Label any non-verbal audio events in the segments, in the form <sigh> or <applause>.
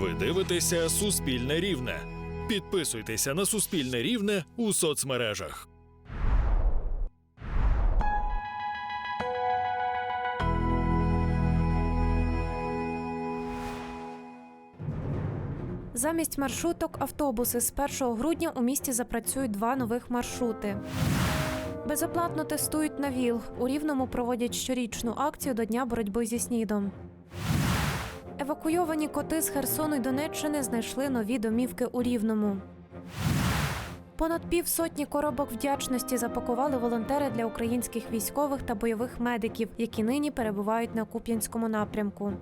Ви дивитеся Суспільне Рівне. Підписуйтеся на Суспільне Рівне у соцмережах. Замість маршруток автобуси з 1 грудня у місті запрацюють два нових маршрути. Безоплатно тестують на ВІЛ. У Рівному проводять щорічну акцію до Дня боротьби зі снідом. Евакуйовані коти з Херсону й Донеччини знайшли нові домівки у Рівному. Понад півсотні коробок вдячності запакували волонтери для українських військових та бойових медиків, які нині перебувають на Куп'янському напрямку.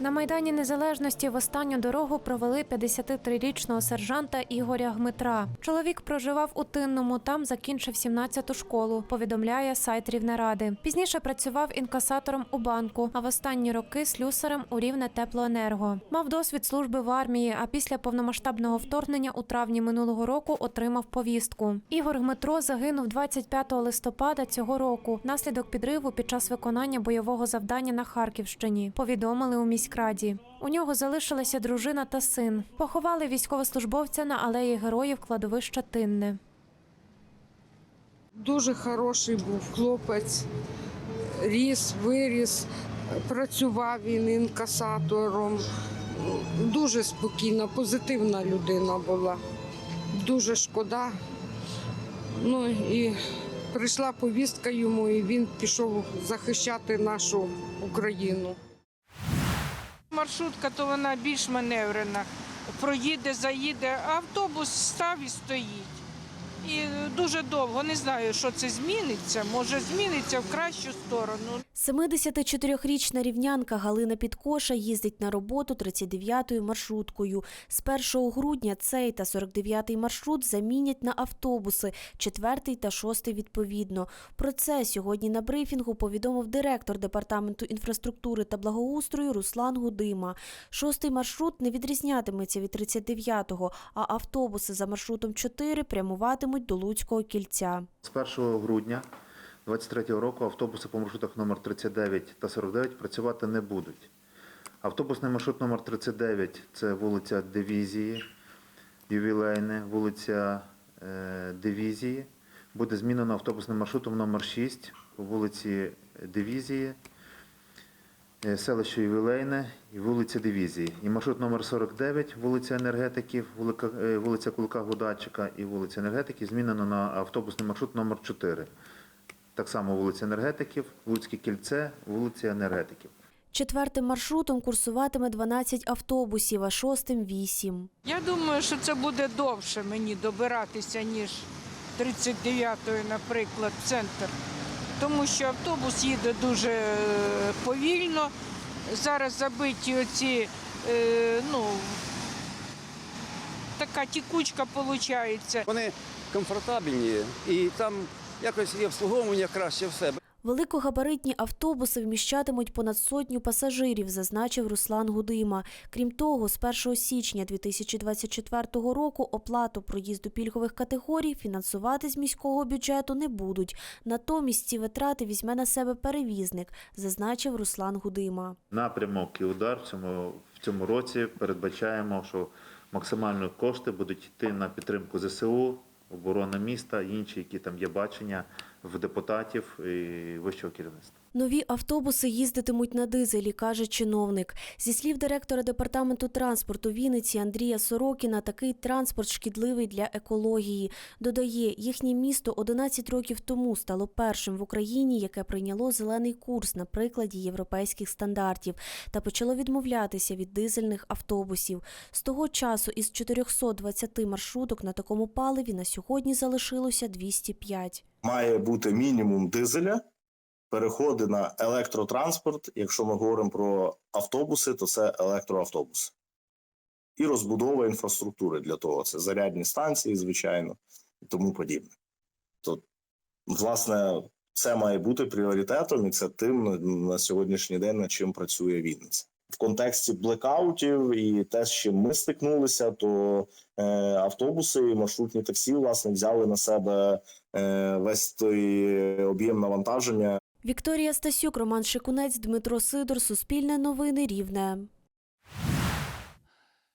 На Майдані Незалежності в останню дорогу провели 53-річного сержанта Ігоря Гмитра. Чоловік проживав у Тинному, там закінчив 17-ту школу, повідомляє сайт Рівнеради. Пізніше працював інкасатором у банку, а в останні роки слюсарем у Рівне Теплоенерго. Мав досвід служби в армії, а після повномасштабного вторгнення у травні минулого року отримав повістку. Ігор Гмитро загинув 25 листопада цього року внаслідок підриву під час виконання бойового завдання на Харківщині. Повідомили у міськраді. У нього залишилася дружина та син. Поховали військовослужбовця на алеї героїв кладовища Тинне. Дуже хороший був хлопець, ріс, виріс, працював він інкасатором. Дуже спокійна, позитивна людина була. Дуже шкода. Ну і прийшла повістка йому, і він пішов захищати нашу Україну. Маршрутка то вона більш маневрена. Проїде, заїде, автобус став і стоїть. І дуже довго не знаю, що це зміниться. Може, зміниться в кращу сторону. 74-річна рівнянка Галина Підкоша їздить на роботу 39-ю маршруткою. З 1 грудня цей та 49-й маршрут замінять на автобуси, 4 та 6 відповідно. Про це сьогодні на брифінгу повідомив директор департаменту інфраструктури та благоустрою Руслан Гудима. Шостий маршрут не відрізнятиметься від 39-го, а автобуси за маршрутом 4 прямуватимуть до Луцького кільця. З 1 грудня 2023 року автобуси по маршрутах номер 39 та 49 працювати не будуть. Автобусний маршрут номер 39 це вулиця Дивізії, Ювілейне, вулиця е, Дивізії. Буде змінено автобусним маршрутом номер 6 по вулиці Дивізії, селище Ювілейне і вулиця Дивізії. І маршрут номер 49, вулиця Енергетиків, вулика- е, вулиця Кулка Гудачика і вулиця Енергетиків змінено на автобусний маршрут номер 4. Так само вулиця Енергетиків, Луцьке кільце, вулиця Енергетиків. Четвертим маршрутом курсуватиме 12 автобусів, а шостим – 8. Я думаю, що це буде довше мені добиратися, ніж 39-ї, наприклад, в центр. Тому що автобус їде дуже е, повільно. Зараз забиті оці, е, ну, така тікучка виходить. Вони комфортабельні і там якось є обслуговування краще все. Великогабаритні автобуси вміщатимуть понад сотню пасажирів, зазначив Руслан Гудима. Крім того, з 1 січня 2024 року оплату проїзду пільгових категорій фінансувати з міського бюджету не будуть. Натомість ці витрати візьме на себе перевізник, зазначив Руслан Гудима. Напрямок і удар в цьому, в цьому році передбачаємо, що максимально кошти будуть йти на підтримку ЗСУ, оборона міста, інші, які там є бачення в депутатів і вищого керівництва. Нові автобуси їздитимуть на дизелі, каже чиновник. Зі слів директора департаменту транспорту Вінниці Андрія Сорокіна, такий транспорт шкідливий для екології. Додає, їхнє місто 11 років тому стало першим в Україні, яке прийняло зелений курс на прикладі європейських стандартів та почало відмовлятися від дизельних автобусів. З того часу із 420 маршруток на такому паливі на сьогодні залишилося 205. має бути мінімум дизеля, переходи на електротранспорт. Якщо ми говоримо про автобуси, то це електроавтобуси. І розбудова інфраструктури для того. Це зарядні станції, звичайно, і тому подібне. То, власне, це має бути пріоритетом, і це тим на, сьогоднішній день, над чим працює Вінниця. В контексті блекаутів і те, з чим ми стикнулися, то е, автобуси і маршрутні таксі власне взяли на себе е, весь той об'єм навантаження, Вікторія Стасюк, Роман Шикунець, Дмитро Сидор, Суспільне новини Рівне.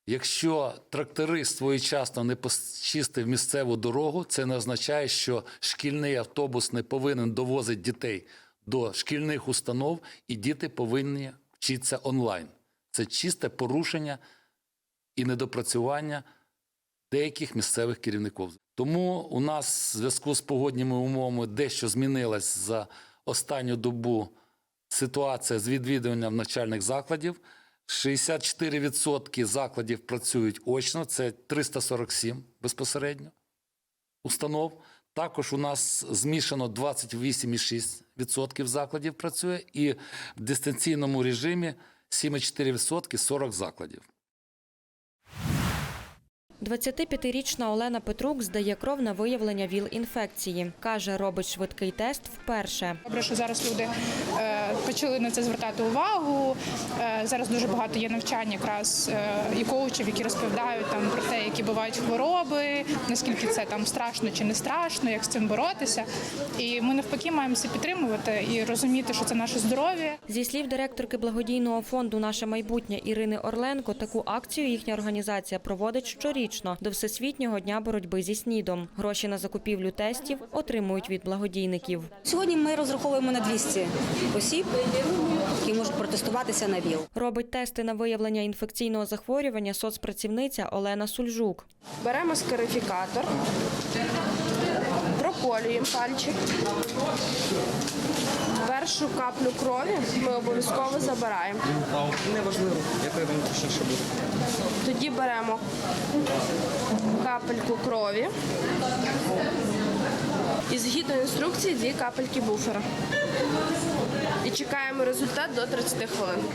Якщо тракторист своєчасно не почистив місцеву дорогу, це не означає, що шкільний автобус не повинен довозити дітей до шкільних установ, і діти повинні вчитися онлайн. Це чисте порушення і недопрацювання деяких місцевих керівників. Тому у нас в зв'язку з погодніми умовами дещо змінилась за останню добу ситуація з відвідуванням навчальних закладів. 64% закладів працюють очно, це 347 безпосередньо установ. Також у нас змішано 28,6% закладів працює, і в дистанційному режимі 7,4% 40 закладів. 25-річна Олена Петрук здає кров на виявлення ВІЛ-інфекції. Каже, робить швидкий тест вперше. Добре, що зараз люди е, почали на це звертати увагу. Е, зараз дуже багато є навчань якраз е, і коучів, які розповідають там про те, які бувають хвороби, наскільки це там страшно чи не страшно, як з цим боротися. І ми навпаки маємо це підтримувати і розуміти, що це наше здоров'я. Зі слів директорки благодійного фонду Наше майбутнє Ірини Орленко, таку акцію їхня організація проводить щорічно до Всесвітнього дня боротьби зі СНІДом. Гроші на закупівлю тестів отримують від благодійників. Сьогодні ми розраховуємо на 200 осіб, які можуть протестуватися на ВІЛ. Робить тести на виявлення інфекційного захворювання соцпрацівниця Олена Сульжук. Беремо скарифікатор, проколюємо пальчик. Першу каплю крові ми обов'язково забираємо. Неважливо, яка вам ще буде. Тоді беремо капельку крові і згідно інструкції дві капельки буфера. І чекаємо результат до 30 хвилин.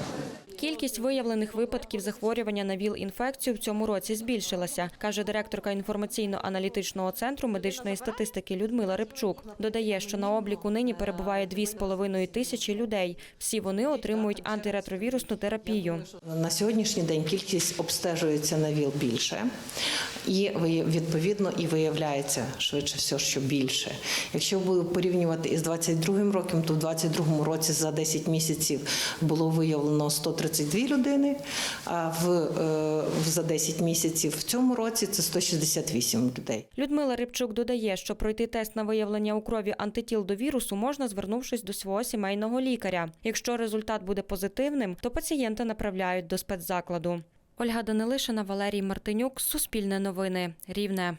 Кількість виявлених випадків захворювання на ВІЛ-інфекцію в цьому році збільшилася, каже директорка інформаційно-аналітичного центру медичної статистики Людмила Рибчук. Додає, що на обліку нині перебуває 2,5 тисячі людей. Всі вони отримують антиретровірусну терапію. На сьогоднішній день кількість обстежується на ВІЛ більше, і відповідно і виявляється швидше все, що більше. Якщо порівнювати із 22 роком, то в 22 році за 10 місяців було виявлено 132 людини, а в, е, за 10 місяців в цьому році це 168 людей. Людмила Рибчук додає, що пройти тест на виявлення у крові антитіл до вірусу можна, звернувшись до свого сімейного лікаря. Якщо результат буде позитивним, то пацієнта направляють до спецзакладу. Ольга Данилишина, Валерій Мартинюк, Суспільне новини, Рівне.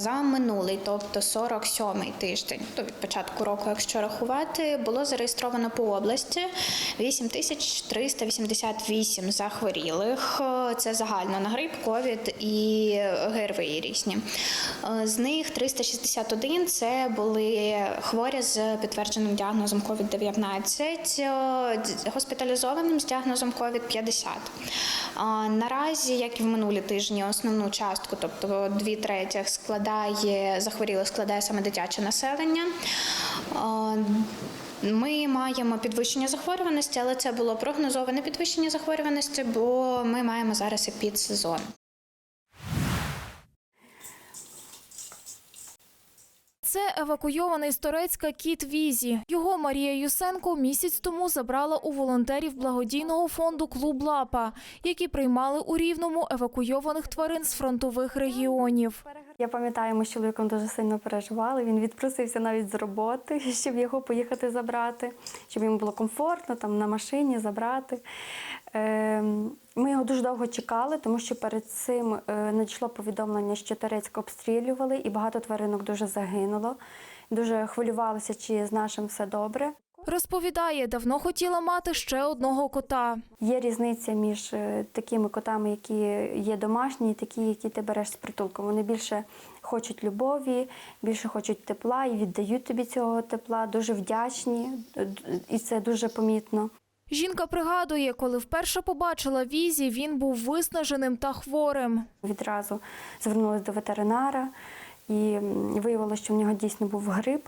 За минулий, тобто 47-й тиждень, то від початку року, якщо рахувати, було зареєстровано по області 8388 захворілих. Це загально на грип, ковід і ГРВІ різні. З них 361 це були хворі з підтвердженим діагнозом COVID-19, е, госпіталізованим з діагнозом COVID-50. Наразі, як і в минулі тижні, основну частку, тобто дві третіх, складає захворілих, складає саме дитяче населення. Ми маємо підвищення захворюваності, але це було прогнозоване підвищення захворюваності, бо ми маємо зараз і підсезон. Це евакуйований з Торецька кіт Візі. Його Марія Юсенко місяць тому забрала у волонтерів благодійного фонду Клуб Лапа, які приймали у Рівному евакуйованих тварин з фронтових регіонів. Я пам'ятаю, ми з чоловіком дуже сильно переживали. Він відпросився навіть з роботи, <laughs> щоб його поїхати забрати, щоб йому було комфортно там на машині забрати. Його дуже довго чекали, тому що перед цим е, надійшло повідомлення, що Торецьк обстрілювали, і багато тваринок дуже загинуло. Дуже хвилювалися, чи з нашим все добре. Розповідає, давно хотіла мати ще одного кота. Є різниця між е, такими котами, які є домашні, і такі, які ти береш з притулку. Вони більше хочуть любові, більше хочуть тепла і віддають тобі цього тепла, дуже вдячні, і це дуже помітно. Жінка пригадує, коли вперше побачила Візі, він був виснаженим та хворим. Відразу звернулася до ветеринара і виявилося, що в нього дійсно був грип,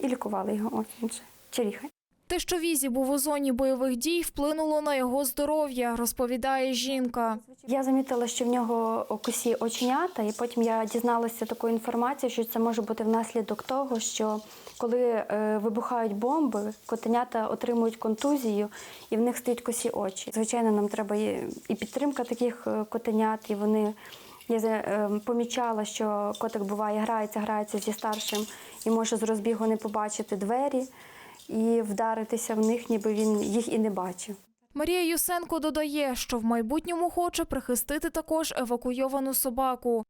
і лікували його. Ось він же. Те, що Візі був у зоні бойових дій, вплинуло на його здоров'я, розповідає жінка. Я замітила, що в нього косі оченята, і потім я дізналася таку інформацію, що це може бути внаслідок того, що коли е, вибухають бомби, котенята отримують контузію і в них стають косі очі. Звичайно, нам треба і і підтримка таких е, котенят, і вони. Я е, помічала, що котик буває, грається, грається зі старшим і може з розбігу не побачити двері і вдаритися в них, ніби він їх і не бачив. Марія Юсенко додає, що в майбутньому хоче прихистити також евакуйовану собаку.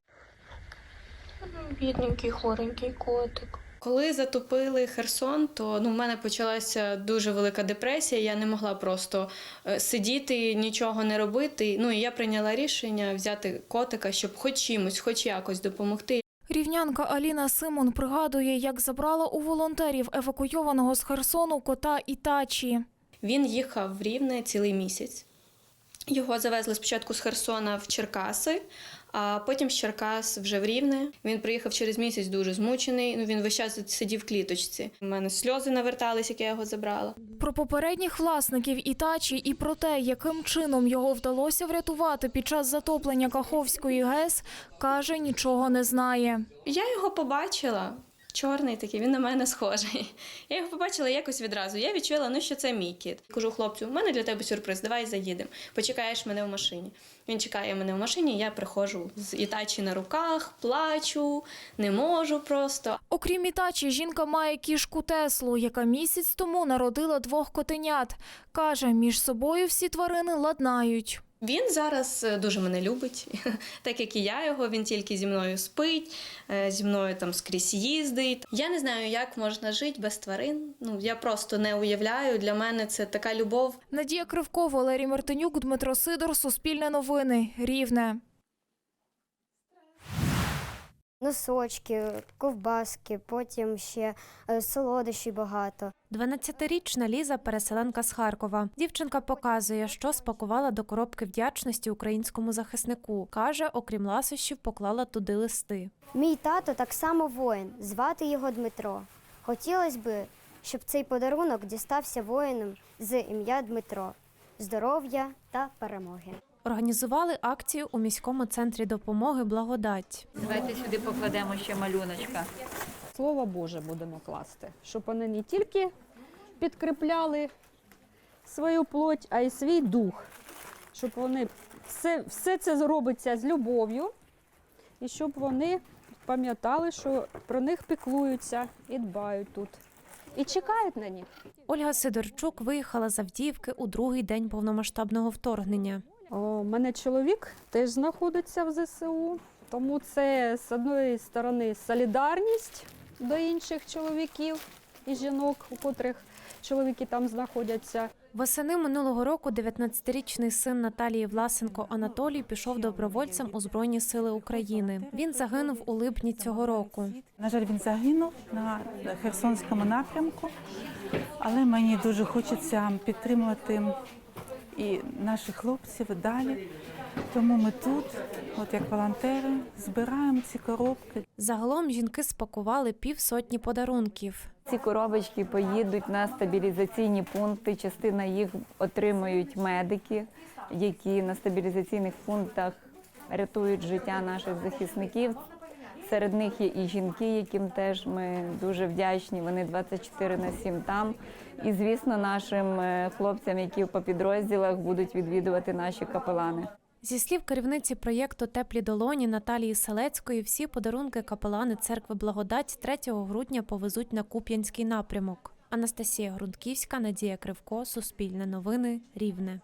Бідненький, хворенький котик. Коли затопили Херсон, то ну, в мене почалася дуже велика депресія. Я не могла просто е, сидіти, нічого не робити. Ну і я прийняла рішення взяти котика, щоб хоч чимось, хоч якось допомогти. Рівнянка Аліна Симон пригадує, як забрала у волонтерів евакуйованого з Херсону кота Ітачі. Він їхав в Рівне цілий місяць. Його завезли спочатку з Херсона в Черкаси, а потім з Черкас вже в Рівне. Він приїхав через місяць дуже змучений. Ну він весь час сидів в кліточці. У мене сльози навертались, як я його забрала. Про попередніх власників Ітачі і про те, яким чином його вдалося врятувати під час затоплення Каховської ГЕС, каже, нічого не знає. Я його побачила. Чорний такий, він на мене схожий. <laughs> Я його побачила якось відразу. Я відчула, ну що це мій кіт. Кажу хлопцю, у мене для тебе сюрприз, давай заїдемо. Почекаєш мене в машині. Він чекає мене в машині, я приходжу з ітачі на руках, плачу, не можу просто. Окрім Ітачі, жінка має кішку Теслу, яка місяць тому народила двох котенят. Каже, між собою всі тварини ладнають. Він зараз е, дуже мене любить, <laughs> так як і я його. Він тільки зі мною спить, е, зі мною там скрізь їздить. Я не знаю, як можна жити без тварин. Ну я просто не уявляю. Для мене це така любов. Надія Кривко, Валерій Мартинюк, Дмитро Сидор, Суспільне новини, Рівне. Носочки, ковбаски, потім ще е, солодощі багато. 12-річна Ліза переселенка з Харкова. Дівчинка показує, що спакувала до коробки вдячності українському захиснику. Каже, окрім ласощів, поклала туди листи. Мій тато так само воїн, звати його Дмитро. Хотілося б, щоб цей подарунок дістався воїнам з ім'я Дмитро, здоров'я та перемоги. Організували акцію у міському центрі допомоги Благодать. Давайте сюди покладемо ще малюночка. Слово Боже будемо класти, щоб вони не тільки підкріпляли свою плоть, а й свій дух. Щоб вони все, все це робиться з любов'ю, і щоб вони пам'ятали, що про них піклуються і дбають тут. І чекають на них. Ольга Сидорчук виїхала з Авдіївки у другий день повномасштабного вторгнення. У мене чоловік теж знаходиться в ЗСУ, тому це з одної сторони солідарність до інших чоловіків і жінок, у котрих чоловіки там знаходяться. Восени минулого року 19-річний син Наталії Власенко Анатолій пішов добровольцем у Збройні Сили України. Він загинув у липні цього року. На жаль, він загинув на Херсонському напрямку, але мені дуже хочеться підтримувати і наших хлопців далі. Тому ми тут, от як волонтери, збираємо ці коробки. Загалом жінки спакували півсотні подарунків. Ці коробочки поїдуть на стабілізаційні пункти. Частина їх отримують медики, які на стабілізаційних пунктах рятують життя наших захисників. Серед них є і жінки, яким теж ми дуже вдячні. Вони 24 на 7 там. І звісно, нашим е, хлопцям, які по підрозділах будуть відвідувати наші капелани. Зі слів керівниці проєкту Теплі долоні Наталії Селецької, всі подарунки капелани церкви Благодать 3 грудня повезуть на Куп'янський напрямок. Анастасія Грунтківська, Надія Кривко, Суспільне новини, Рівне.